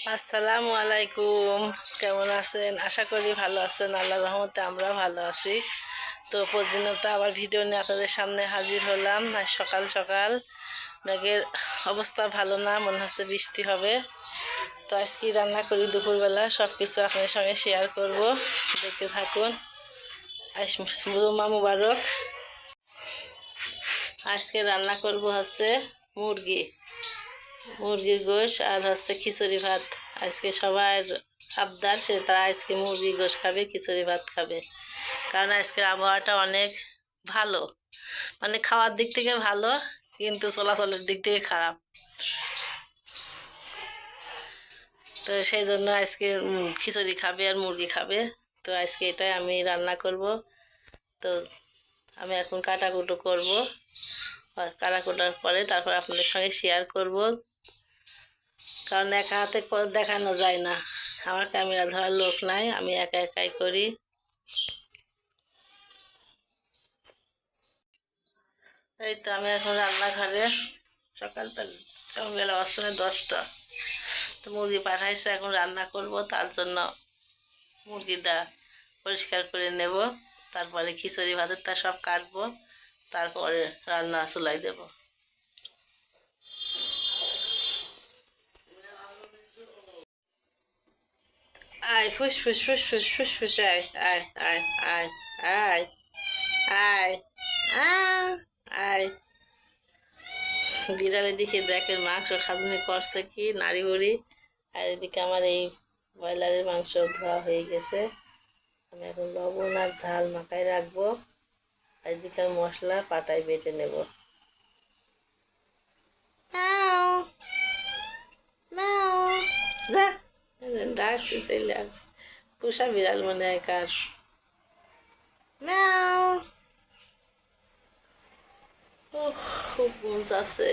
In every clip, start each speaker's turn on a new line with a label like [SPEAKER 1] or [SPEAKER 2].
[SPEAKER 1] আসসালামু আলাইকুম। কেমন আছেন? আশা করি ভালো আছেন। আল্লাহ রহমতে আমরা ভালো আছি। তো প্রতিদিনত আবার ভিডিও নিয়ে আপনাদের সামনে হাজির হলাম। আর সকাল সকাল। মেঘের অবস্থা ভালো না, মনে হচ্ছে বৃষ্টি হবে। তো আজকে রান্না করি দুপুরবেলা। সব কিছু আপনাদের সঙ্গে শেয়ার করব। দেখতে থাকুন। মা মুবারক। আজকে রান্না করব হচ্ছে মুরগি। মুরগির গোশ আর হচ্ছে খিচুড়ি ভাত। আজকে সবার আবদার সে তারা আজকে মুরগির গোশ খাবে, খিচুড়ি ভাত খাবে। কারণ আজকের আবহাওয়াটা অনেক ভালো। মানে খাওয়ার দিক থেকে ভালো, কিন্তু চলাচলের দিক থেকে খারাপ। তো সেই জন্য আজকে খিচুড়ি খাবে আর মুরগি খাবে। তো আজকে এটাই আমি রান্না করব। তো আমি এখন কাটাকুটো করব। কাটাকুটার পরে তারপর আপনাদের সঙ্গে শেয়ার করব। কারণ একা হাতে দেখানো যায় না। আমার ক্যামেরা ধরার লোক নাই, আমি একা একাই করি। এই তো আমি এখন রান্নাঘরে সকালবেলা সকালবেলা বাসনে দশটা। তো মুরগি পাঠাইছে, এখন রান্না করব, তার জন্য মুরগিটা পরিষ্কার করে নেব। তারপরে খিচুড়ি, ভাতেরটা সব কাটবো, তারপরে রান্না চুলাই দেবো। আয় ফুস ফুস ফুস ফুস ফুস ফুস আয় আয় আয় আয় আয় আয় আয় বিড়ালের দিকে দেখেন, মাংস খাদুনি করছে কি? নাড়ি বড়ি আর এদিকে আমার এই ব্রয়লারের মাংস ধোয়া হয়ে গেছে। আমি এখন লবণ আর ঝাল মাখায় রাখব। আর এদিকে আর মশলা পাটায় বেটে নেব। যা। ডাকছে চলে আসছে পোষা বিড়াল মনে হয় কার? ম্যাও। খুব ঘুম চাচ্ছে।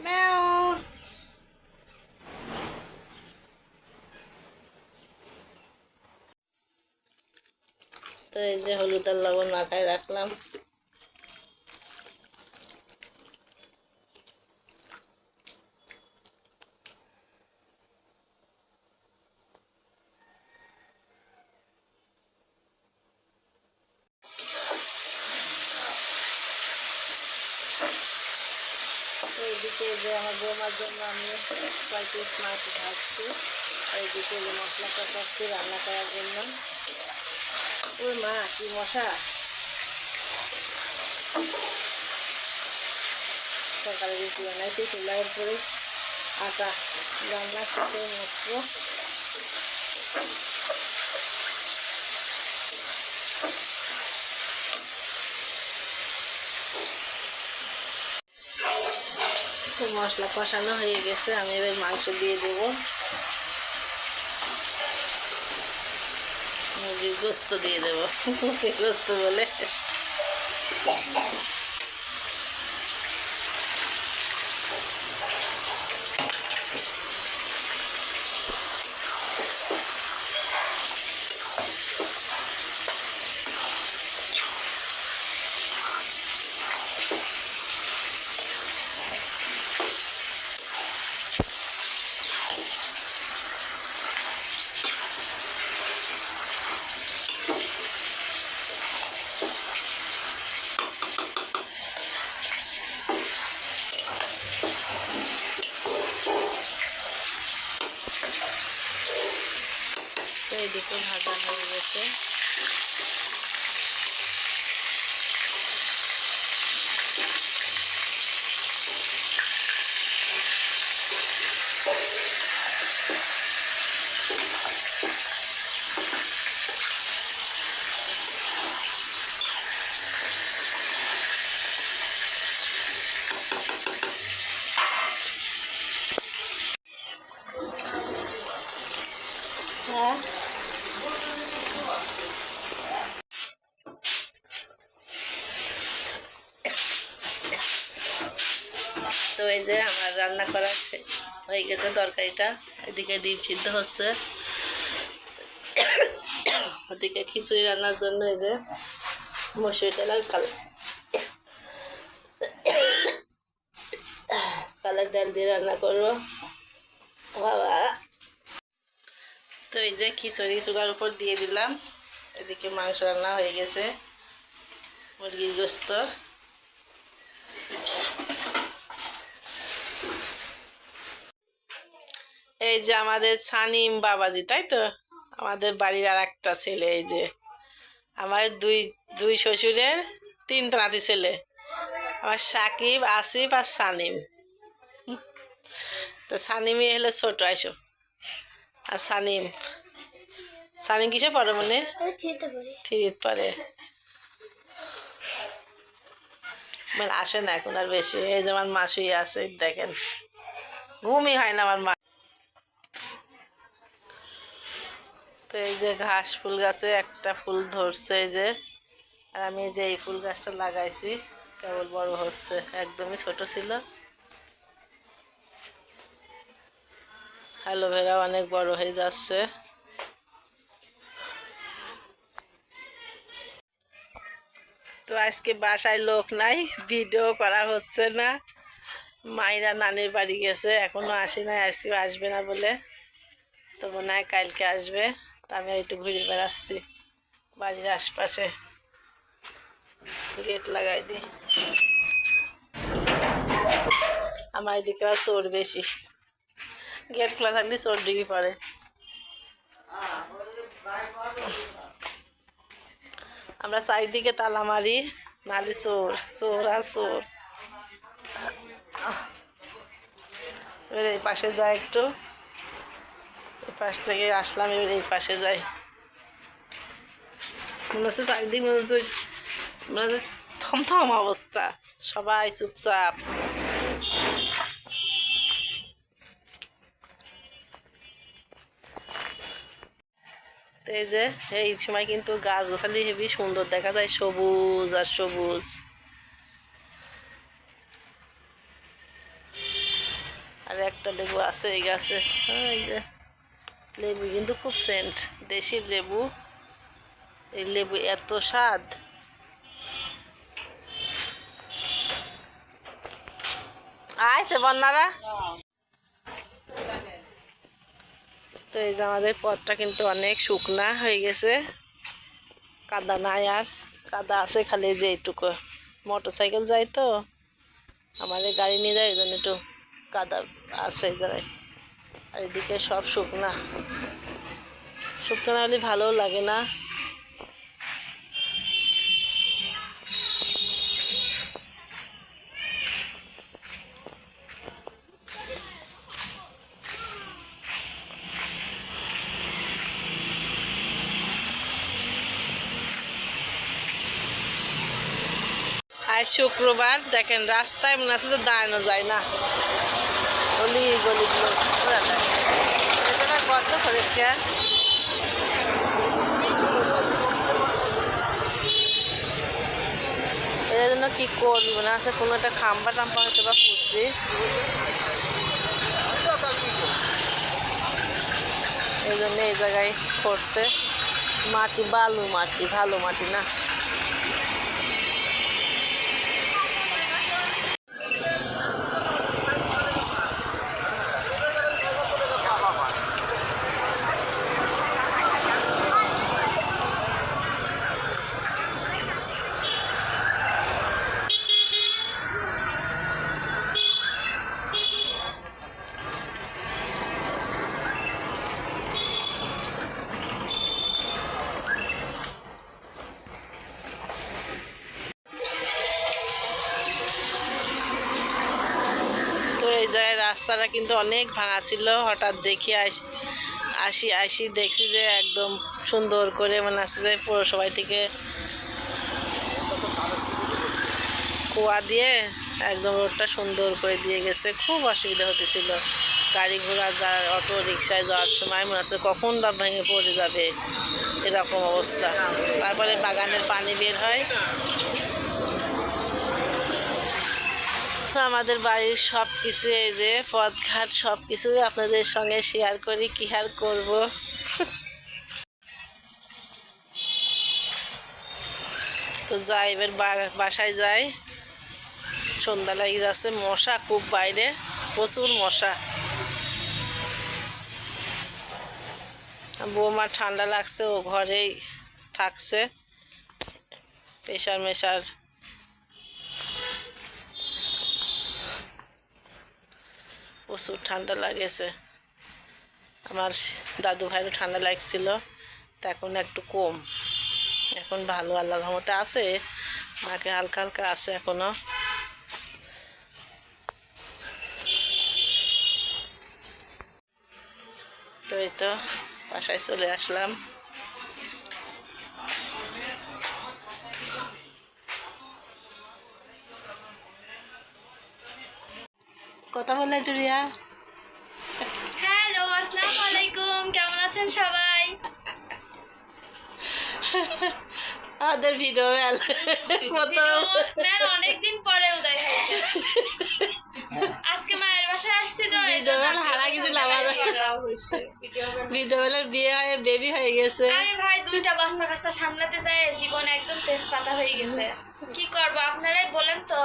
[SPEAKER 1] ম্যাও। তো এই যে হলুদ আর লবণ মাথায় রাখলাম তো এদিকে যে আমার বৌমার জন্য আমি কয় পিস মাছ ভাজছি এদিকে যে মশলাটা করছি রান্না করার জন্য। ওই মা, কি মশা? সকালে রুটি বানাইছি চুলার উপরে আটা রান্না করতে মশলো তো মশলা কষানো হয়ে গেছে, আমি এবার মাংস দিয়ে দেবো। মুরগির গোস্ত দিয়ে দেবো, মুরগির গোস্ত বলে তো এদিকে ভাজা হয়ে গেছে হ্যাঁ তো এই যে আমার রান্না করা হয়ে গেছে তরকারিটা। এদিকে ডিম সিদ্ধ হচ্ছে। ওদিকে খিচুড়ি রান্নার জন্য এই যে মসুরি ডাল কাল কালার ডাল দিয়ে রান্না করব। বাবা। তো এই যে খিচুড়ি চুলার উপর দিয়ে দিলাম। এদিকে মাংস রান্না হয়ে গেছে। মুরগির গোস্ত। এই যে আমাদের ছানিম বাবাজি, তাই তো? আমাদের বাড়ির আর একটা ছেলে, এই যে। আমার দুই দুই শ্বশুরের তিনটা নাতি ছেলে। আমার সাকিব, আসিফ আর সানিম। তো সানিমই হলো ছোট আইসব আর সানিম? সানিম কিসে পড়ে মনে? থ্রিত পরে মানে আসে না এখন আর বেশি। এই যে আমার মাসুই আছে, দেখেন। ঘুমই হয় না আমার মা তো এই যে ঘাস ফুল গাছে একটা ফুল ধরছে এই যে। আর আমি যে এই ফুল গাছটা লাগাইছি, কেবল বড় হচ্ছে, একদমই ছোট ছিল। অ্যালোভেরা অনেক বড় হয়ে যাচ্ছে। তো আজকে বাসায় লোক নাই, ভিডিও করা হচ্ছে না। মায়েরা নানির বাড়ি গেছে, এখনও আসে নাই, আজকে আসবে না বলে। তো মনে হয় কালকে আসবে। আমি একটু ঘুরে বেড়াচ্ছি বাড়ির আশপাশে। গেট লাগাই দিই। আমার এদিকে আর চোর বেশি। গেট খোলা থাকলে চোর ডিগ্রি পড়ে। আমরা চারিদিকে তালা মারি, নালি চোর চোর আর চোর। এবার এই পাশে যায় একটু। পাশ থেকে আসলাম এবার এই পাশে যাই। মনে হচ্ছে চারিদিক মনে হচ্ছে মনে হচ্ছে থমথম অবস্থা। সবাই চুপচাপ। এই যে এই সময় কিন্তু গাছ গোছালি হেবি সুন্দর দেখা যায় সবুজ আর সবুজ। আর একটা লেবু আছে এই গাছে। হ্যাঁ, এই যে। লেবু কিন্তু খুব সেন্ট। দেশি লেবু। এই লেবু এত স্বাদ। আইছে বন্যারা। তো এই যে আমাদের পথটা কিন্তু অনেক শুকনা হয়ে গেছে। কাদা নাই আর। কাদা আছে খালি যে এইটুকু। মোটর সাইকেল যায় তো। আমাদের গাড়ি নিয়ে যায়, এই জন্য একটু কাদা আছে এই জায়গায়। আর এদিকে সব শুকনা। শুকনো না হলে ভালোও লাগে না। আজ শুক্রবার দেখেন রাস্তায় মনে আছে যে দাঁড়ানো যায় না। ঘোরা যায় এই জায়গায় গর্ত এর জন্য কি করবি? মনে আছে কোনো একটা খাম্বা টাম্পা হয়তো বা ফুটবে এই জন্য এই জায়গায় করছে। মাটি বালু মাটি ভালো মাটি না? জায়গায় রাস্তাটা কিন্তু অনেক ভাঙা ছিল। হঠাৎ দেখি আস- আসি দেখছি যে একদম সুন্দর করে মানে আছে যে পৌরসভায় থেকে কুয়া দিয়ে একদম রোডটা সুন্দর করে দিয়ে গেছে। খুব অসুবিধা হতেছিল। গাড়ি ঘোড়া যা অটো রিক্সায় যাওয়ার সময় মনে হচ্ছে কখন বা ভেঙে পড়ে যাবে এরকম অবস্থা। তারপরে বাগানের পানি বের হয়। আমাদের বাড়ির সব কিছু এই যে পথঘাট সব কিছুই আপনাদের সঙ্গে শেয়ার করি, কি আর করব? তো যাই, এবার বাসায় যাই। সন্ধ্যা লাগে যাচ্ছে মশা, খুব বাইরে, প্রচুর মশা। বৌমা ঠান্ডা লাগছে, ও ঘরেই থাকছে। প্রেশার মেশার প্রচুর ঠান্ডা লাগেছে। আমার দাদু ভাইয়েরও ঠান্ডা লাগছিল, তা এখন একটু কম। এখন ভালো আল্লাহ রহমতে আছে। মাকে হালকা হালকা আছে এখনও। তো এই তো, বাসায় চলে আসলাম। কথা একটু রিয়া
[SPEAKER 2] হ্যালো আসসালামু আলাইকুম। কেমন আছেন সবাই?
[SPEAKER 1] আমাদের ভিডিও মতো।
[SPEAKER 2] ম্যাম অনেকদিন পরে উদয় হয়েছে। আজকে মায়ের বাসায় আসছি তো
[SPEAKER 1] হারা গেছিল আমার
[SPEAKER 2] ভিডিও
[SPEAKER 1] ভিডিও বিয়ে হয়ে বেবি হয়ে গেছে
[SPEAKER 2] আমি ভাই দুইটা বাচ্চা কাচ্চা সামলাতে যাই জীবন একদম তেজপাতা হয়ে গেছে। কি করব আপনারাই বলেন তো।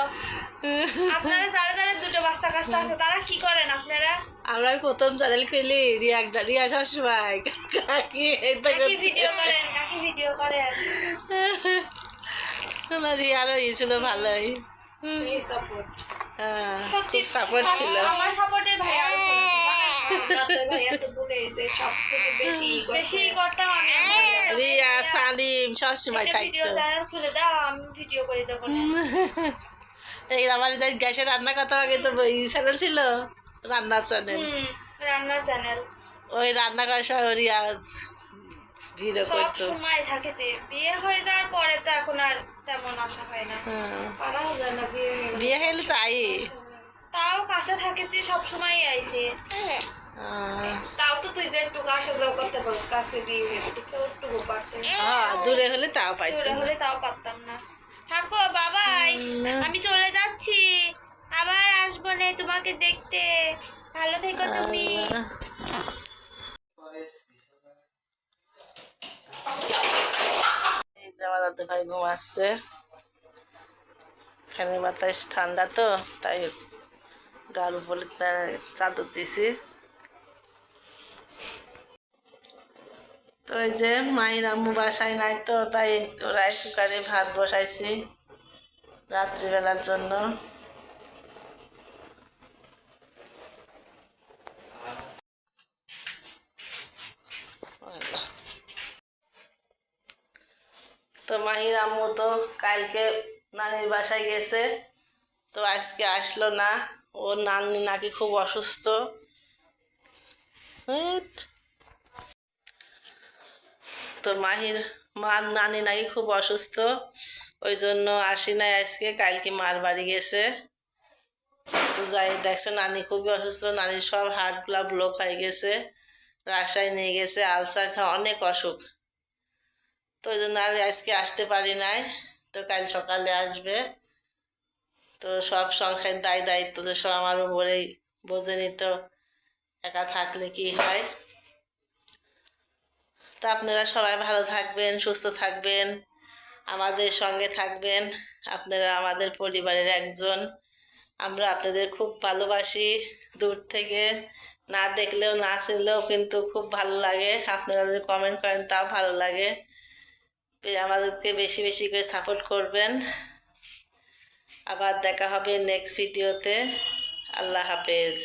[SPEAKER 2] আপনারা যারা যারা দুটো বাচ্চা কাচ্চা আছে তারা কি করেন আপনারা?
[SPEAKER 1] আমরা প্রথম চ্যানেল খুলি রিয়া রিয়া সবসময়। কাকি
[SPEAKER 2] কাকি ভিডিও করেন কাকি ভিডিও করেন
[SPEAKER 1] রিয়ারও ইয়েছিল ভালোই। হ্যাঁ, সাপোর্ট ছিল।
[SPEAKER 2] আমার সাপোর্টে ভাই আরও আমার
[SPEAKER 1] রিয়া সালিম সবসময়
[SPEAKER 2] একটা
[SPEAKER 1] থাকতো।
[SPEAKER 2] চ্যানেল খুলে দাও আমি ভিডিও করে দেবো
[SPEAKER 1] এই আমার গ্যাসে রান্না করতে আগে তো চ্যানেল ছিল রান্নার চ্যানেল
[SPEAKER 2] রান্নার চ্যানেল
[SPEAKER 1] ওই রান্না করার সময় রিয়া ভিডিও
[SPEAKER 2] সব
[SPEAKER 1] করতো।
[SPEAKER 2] সময় থাকেছে বিয়ে হয়ে যাওয়ার পরে তো এখন আর তেমন আশা হয় না।
[SPEAKER 1] হ্যাঁ।
[SPEAKER 2] পারাও যায় না বিয়ে হয়ে গেলে।
[SPEAKER 1] বিয়ে হলে তাই
[SPEAKER 2] তাও কাছে থাকেছি সব সময় আইছে।
[SPEAKER 1] আহ,
[SPEAKER 2] তাও তো তুই যে একটু আসা যাওয়া করতে পারিস কাছে বিয়ে হয়েছে তুই কেউ একটু পারতে
[SPEAKER 1] হ্যাঁ দূরে হলে তাও পাইতো
[SPEAKER 2] হলে তাও পারতাম না। থাকো বাবাই।
[SPEAKER 1] না।
[SPEAKER 2] আমি চলে যাচ্ছি। আবার আসব না তোমাকে দেখতে। ভালো থেকো তুমি
[SPEAKER 1] যে আমার দাদু ভাই ঘুমাচ্ছে ফ্যানের বাতাস ঠান্ডা তো, তাই গার বলে চাদর দিছি তো যে মায়ের আম্মু বাসায় নাই তো, তাই রাইস কুকারে ভাত বসাইছি রাত্রিবেলার জন্য। মাহির আম্মু তো কালকে নানির বাসায় গেছে, তো আজকে আসলো না। ওর নানি নাকি খুব অসুস্থ। তো মাহির মার নানি নাকি খুব অসুস্থ, ওই জন্য আসি নাই আজকে, কালকে মার বাড়ি গেছে। যাই, দেখছে নানি খুবই অসুস্থ, নানির সব হাড়গুলা ব্লক হয়ে গেছে রাজশাহী নিয়ে গেছে, আলসার খা অনেক অসুখ। তো ওই জন্য আর আজকে আসতে পারি নাই। তো কাল সকালে আসবে। তো সব সংসারের দায় দায়িত্ব তো সব আমার উপরেই। বোঝে নিত একা থাকলে কি হয়? তো আপনারা সবাই ভালো থাকবেন, সুস্থ থাকবেন, আমাদের সঙ্গে থাকবেন। আপনারা আমাদের পরিবারের একজন। আমরা আপনাদের খুব ভালোবাসি। দূর থেকে না দেখলেও, না চিনলেও কিন্তু খুব ভালো লাগে। আপনারা যদি কমেন্ট করেন তাও ভালো লাগে। আমাদেরকে বেশি বেশি করে সাপোর্ট করবেন। আবার দেখা হবে নেক্সট ভিডিওতে আল্লাহ হাফেজ।